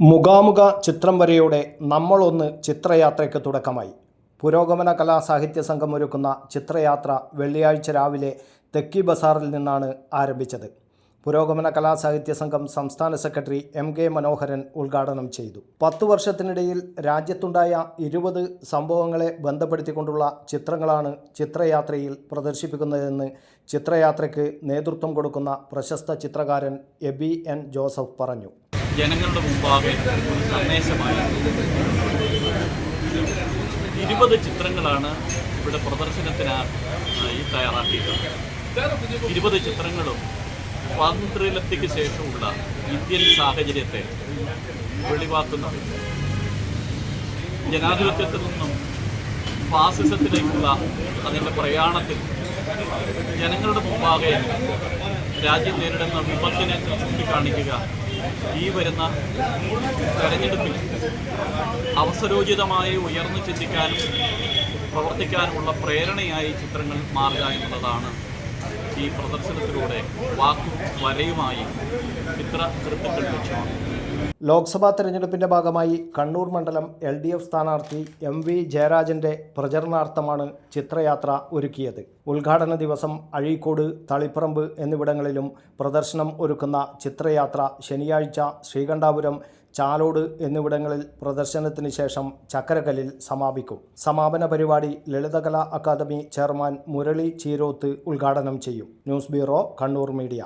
മുഖാമുഖ ചിത്രം വരയോടെ നമ്മളൊന്ന് ചിത്രയാത്രയ്ക്ക് തുടക്കമായി. പുരോഗമന കലാ സാഹിത്യ സംഘം ഒരുക്കുന്ന ചിത്രയാത്ര വെള്ളിയാഴ്ച രാവിലെ തെക്കി ബസാറിൽ നിന്നാണ് ആരംഭിച്ചത്. പുരോഗമന കലാ സാഹിത്യ സംഘം സംസ്ഥാന സെക്രട്ടറി എം കെ മനോഹരൻ ഉദ്ഘാടനം ചെയ്തു. പത്തു വർഷത്തിനിടയിൽ രാജ്യത്തുണ്ടായ ഇരുപത് സംഭവങ്ങളെ ബന്ധപ്പെടുത്തിക്കൊണ്ടുള്ള ചിത്രങ്ങളാണ് ചിത്രയാത്രയിൽ പ്രദർശിപ്പിക്കുന്നതെന്ന് ചിത്രയാത്രയ്ക്ക് നേതൃത്വം കൊടുക്കുന്ന പ്രശസ്ത ചിത്രകാരൻ എബി എൻ ജോസഫ് പറഞ്ഞു. ജനങ്ങളുടെ മുമ്പാകെ ഒരു സന്ദേശമായി. ഇരുപത് ചിത്രങ്ങളാണ് ഇവിടെ പ്രദർശനത്തിനായി തയ്യാറാക്കിയിട്ടുള്ളത്. ഇരുപത് ചിത്രങ്ങളും സ്വാതന്ത്ര്യലബ്ധിക്ക് ശേഷമുള്ള ഇന്ത്യൻ സാഹചര്യത്തെ വെളിവാക്കുന്ന ജനാധിപത്യത്തിൽ നിന്നും ഫാസിസത്തിലേക്കുള്ള അതിന്റെ പ്രയാണത്തിൽ ജനങ്ങളുടെ മുമ്പാകെ രാജ്യം നേരിടുന്ന വിപത്തിനെ ചൂണ്ടിക്കാണിക്കുക ഈ വരുന്ന തെരഞ്ഞെടുപ്പിൽ അവസരോചിതമായി ഉയർന്നു ചിന്തിക്കാനും പ്രവർത്തിക്കാനുമുള്ള പ്രേരണയായി ചിത്രങ്ങൾ മാറുക എന്നുള്ളതാണ് ഈ പ്രദർശനത്തിലൂടെ വാക്കും വരയുമായി ചിത്ര കൃത്യങ്ങൾ ലക്ഷ്യമാണ് ലോക്സഭാ തെരഞ്ഞെടുപ്പിന്റെ ഭാഗമായി കണ്ണൂർ മണ്ഡലം എൽ ഡി എഫ് സ്ഥാനാർത്ഥി എം വി ജയരാജന്റെ പ്രചരണാർത്ഥമാണ് ചിത്രയാത്ര ഒരുക്കിയത്. ഉദ്ഘാടന ദിവസം അഴീക്കോട് തളിപ്പറമ്പ് എന്നിവിടങ്ങളിലും പ്രദർശനം ഒരുക്കുന്ന ചിത്രയാത്ര ശനിയാഴ്ച ശ്രീകണ്ഠാപുരം ചാലോട് എന്നിവിടങ്ങളിൽ പ്രദർശനത്തിന് ശേഷം ചക്കരകല്ലിൽ സമാപിക്കും. സമാപന പരിപാടി ലളിതകലാ അക്കാദമി ചെയർമാൻ മുരളി ചീരോത്ത് ഉദ്ഘാടനം ചെയ്യും. News bureau Kannur media.